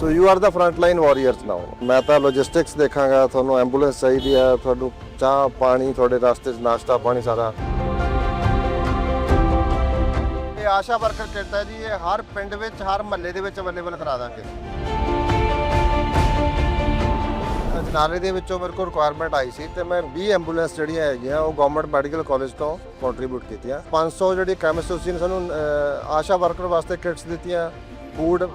So you are the front line warriors now ਮੈਂ ਤਾਂ logistics ਦੇਖਾਂਗਾ, ਤੁਹਾਨੂੰ ਐਂਬੂਲੈਂਸ ਚਾਹੀਦੀ ਹੈ, ਤੁਹਾਨੂੰ ਚਾਹ, ਪਾਣੀ, ਤੁਹਾਡੇ ਰਸਤੇ 'ਚ ਨਾਸ਼ਤਾ, ਪਾਣੀ ਸਾਰਾ। ਇਹ ਆਸ਼ਾ ਵਰਕਰ ਕਿੱਟ ਹੈ ਜੀ, ਇਹ ਹਰ ਪਿੰਡ ਵਿੱਚ, ਹਰ ਮਹੱਲੇ ਦੇ ਵਿੱਚ ਅਵੇਲੇਬਲ ਕਰਾ ਦਾਂਗੇ। ਅਜਨਾਲੇ ਦੇ ਵਿੱਚੋਂ ਮੇਰੇ ਕੋਲ ਰਿਕੁਆਇਰਮੈਂਟ ਆਈ ਸੀ ਤੇ ਮੈਂ 20 ਐਂਬੂਲੈਂਸ ਜਿਹੜੀਆਂ ਹੈਗੀਆਂ, ਉਹ ਗਵਰਨਮੈਂਟ ਮੈਡੀਕਲ ਕਾਲਜ ਤੋਂ ਕੰਟਰੀਬਿਊਟ ਕੀਤੀਆਂ। 500 ਜਿਹੜੀ ਕੈਮਿਸਟ ਨੇ ਸਾਨੂੰ ਆਸ਼ਾ ਵਰਕਰ ਵਾਸਤੇ ਕਿਟਸ ਦਿੱਤੀਆਂ। ਫੂਡ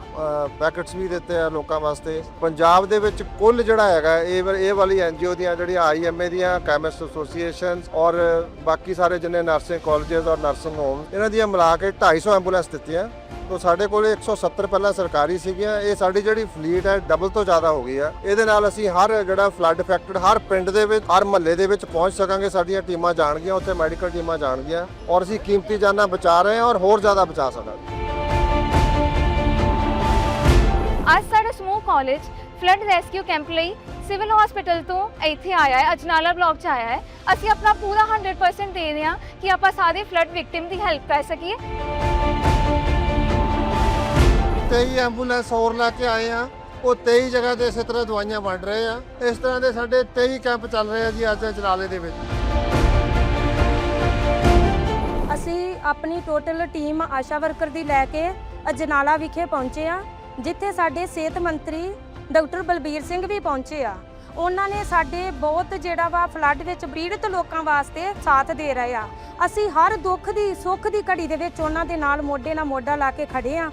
ਪੈਕਟਸ ਵੀ ਦਿੱਤੇ ਆ ਲੋਕਾਂ ਵਾਸਤੇ। ਪੰਜਾਬ ਦੇ ਵਿੱਚ ਕੁੱਲ ਜਿਹੜਾ ਹੈਗਾ, ਇਹ ਵਾ- ਇਹ ਵਾਲੀ ਐਨਜੀਓ ਦੀਆਂ ਜਿਹੜੀਆਂ ਆਈਐਮਏ ਦੀਆਂ, ਕੈਮਿਸਟ ਐਸੋਸੀਏਸ਼ਨਸ ਔਰ ਬਾਕੀ ਸਾਰੇ ਜਿੰਨੇ ਨਰਸਿੰਗ ਕਾਲਜਸ ਔਰ ਨਰਸਿੰਗ ਹੋਮ ਇਹਨਾਂ ਦੀਆਂ ਮਿਲਾ ਕੇ 250 ਐਂਬੂਲੈਂਸ ਦਿੱਤੀਆਂ। ਤੋ ਸਾਡੇ ਕੋਲ 170 ਪਹਿਲਾਂ ਸਰਕਾਰੀ ਸੀਗੀਆਂ। ਇਹ ਸਾਡੀ ਜਿਹੜੀ ਫਲੀਟ ਹੈ, ਡਬਲ ਤੋਂ ਜ਼ਿਆਦਾ ਹੋ ਗਈ ਆ। ਇਹਦੇ ਨਾਲ ਅਸੀਂ ਹਰ ਜਿਹੜਾ ਫਲੱਡ ਅਫੈਕਟਡ ਹਰ ਪਿੰਡ ਦੇ ਵਿੱਚ, ਹਰ ਮਹੱਲੇ ਦੇ ਵਿੱਚ ਪਹੁੰਚ ਸਕਾਂਗੇ। ਸਾਡੀਆਂ ਟੀਮਾਂ ਜਾਣਗੀਆਂ, ਉੱਥੇ ਮੈਡੀਕਲ ਟੀਮਾਂ ਜਾਣਗੀਆਂ। ਔਰ ਅਸੀਂ ਕੀਮਤੀ ਜਾਨਾਂ ਬਚਾ ਰਹੇ ਹਾਂ ਔਰ ਹੋਰ ਜ਼ਿਆਦਾ ਬਚਾ ਸਕਾਂਗੇ ਅੱਜ ਸਾਡਾ ਸਮੂਹ ਕਾਲਜ ਫਲੱਡ ਰੈਸਕਿਊ ਕੈਂਪ ਲਈ ਸਿਵਲ ਹਸਪੀਟਲ ਤੋਂ ਇੱਥੇ ਆਇਆ ਹੈ ਅਜਨਾਲਾ ਬਲਾਕ ਚ ਆਇਆ ਹੈ। ਅਸੀਂ ਆਪਣਾ ਪੂਰਾ 100% ਦੇ ਰਹੇ ਹਾਂ ਕਿ ਆਪਾਂ ਸਾਰੇ ਫਲੱਡ ਵਿਕਟਿਮ ਦੀ ਹੈਲਪ ਕਰ ਸਕੀਏ। 23 ਐਂਬੂਲੈਂਸ ਹੋਰ ਲੈ ਕੇ ਆਏ ਆ। ਉਹ 23 ਜਗ੍ਹਾ ਤੇ ਇਸੇ ਤਰ੍ਹਾਂ ਦਵਾਈਆਂ ਵੰਡ ਰਹੇ ਆ। ਇਸ ਤਰ੍ਹਾਂ ਦੇ ਸਾਡੇ 23 ਕੈਂਪ ਚੱਲ ਰਹੇ ਆ ਜੀ ਅੱਜ ਜਨਾਲੇ ਦੇ ਵਿੱਚ। ਅਸੀਂ ਆਪਣੀ ਟੋਟਲ ਟੀਮ ਆਸ਼ਾ ਵਰਕਰ ਦੀ ਲੈ ਕੇ ਅਜਨਾਲਾ ਵਿਖੇ ਪਹੁੰਚੇ ਆ ਜਿੱਥੇ ਸਾਡੇ ਸਿਹਤ ਮੰਤਰੀ ਡਾਕਟਰ ਬਲਬੀਰ ਸਿੰਘ ਵੀ ਪਹੁੰਚੇ ਆ। ਉਹਨਾਂ ਨੇ ਸਾਡੇ ਬਹੁਤ ਜਿਹੜਾ ਵਾ ਫਲੱਡ ਵਿੱਚ ਪੀੜਤ ਲੋਕਾਂ ਵਾਸਤੇ ਸਾਥ ਦੇ ਰਹੇ ਆ। ਅਸੀਂ ਹਰ ਦੁੱਖ ਦੀ, ਸੁੱਖ ਦੀ ਘੜੀ ਦੇ ਵਿੱਚ ਉਹਨਾਂ ਦੇ ਨਾਲ ਮੋਢੇ ਨਾਲ ਮੋਢਾ ਲਾ ਕੇ ਖੜੇ ਆ।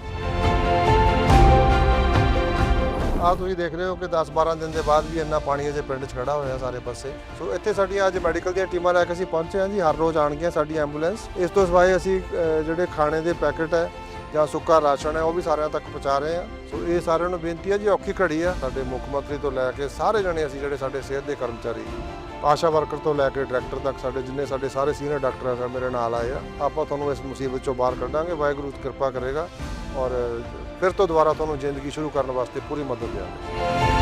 ਆ ਤੁਸੀਂ ਦੇਖ ਰਹੇ ਹੋ ਕਿ 10-12 ਦਿਨ ਦੇ ਬਾਅਦ ਵੀ ਇੰਨਾ ਪਾਣੀ ਅਜੇ ਪਿੰਡ 'ਚ ਖੜਾ ਹੋਇਆ ਸਾਰੇ ਪਾਸੇ। ਸੋ ਇੱਥੇ ਸਾਡੀਆਂ ਅੱਜ ਮੈਡੀਕਲ ਦੀਆਂ ਟੀਮਾਂ ਲੈ ਕੇ ਅਸੀਂ ਪਹੁੰਚੇ ਹਾਂ ਜੀ। ਹਰ ਰੋਜ਼ ਆਣਗੀਆਂ ਸਾਡੀ ਐਂਬੂਲੈਂਸ। ਇਸ ਤੋਂ ਸਿਵਾਏ ਅਸੀਂ ਜਿਹੜੇ ਖਾਣੇ ਦੇ ਪੈਕੇਟ ਹੈ ਜਾਂ ਸੁੱਕਾ ਰਾਸ਼ਨ ਹੈ, ਉਹ ਵੀ ਸਾਰਿਆਂ ਤੱਕ ਪਹੁੰਚਾ ਰਹੇ ਹਾਂ। ਸੋ ਇਹ ਸਾਰਿਆਂ ਨੂੰ ਬੇਨਤੀ ਹੈ ਜੀ, ਔਖੀ ਘੜੀ ਆ। ਸਾਡੇ ਮੁੱਖ ਮੰਤਰੀ ਤੋਂ ਲੈ ਕੇ ਸਾਰੇ ਜਣੇ ਅਸੀਂ ਜਿਹੜੇ ਸਾਡੇ ਸਿਹਤ ਦੇ ਕਰਮਚਾਰੀ, ਆਸ਼ਾ ਵਰਕਰ ਤੋਂ ਲੈ ਕੇ ਡਾਇਰੈਕਟਰ ਤੱਕ ਸਾਡੇ ਜਿੰਨੇ ਸਾਡੇ ਸਾਰੇ ਸੀਨੀਅਰ ਡਾਕਟਰ ਆ ਮੇਰੇ ਨਾਲ ਆਏ ਆ। ਆਪਾਂ ਤੁਹਾਨੂੰ ਇਸ ਮੁਸੀਬਤ ਚੋਂ ਬਾਹਰ ਕੱਢਾਂਗੇ। ਵਾਹਿਗੁਰੂ ਕਿਰਪਾ ਕਰੇਗਾ ਔਰ ਫਿਰ ਤੋਂ ਦੁਬਾਰਾ ਤੁਹਾਨੂੰ ਜ਼ਿੰਦਗੀ ਸ਼ੁਰੂ ਕਰਨ ਵਾਸਤੇ ਪੂਰੀ ਮਦਦ ਦੇਵਾਂਗੇ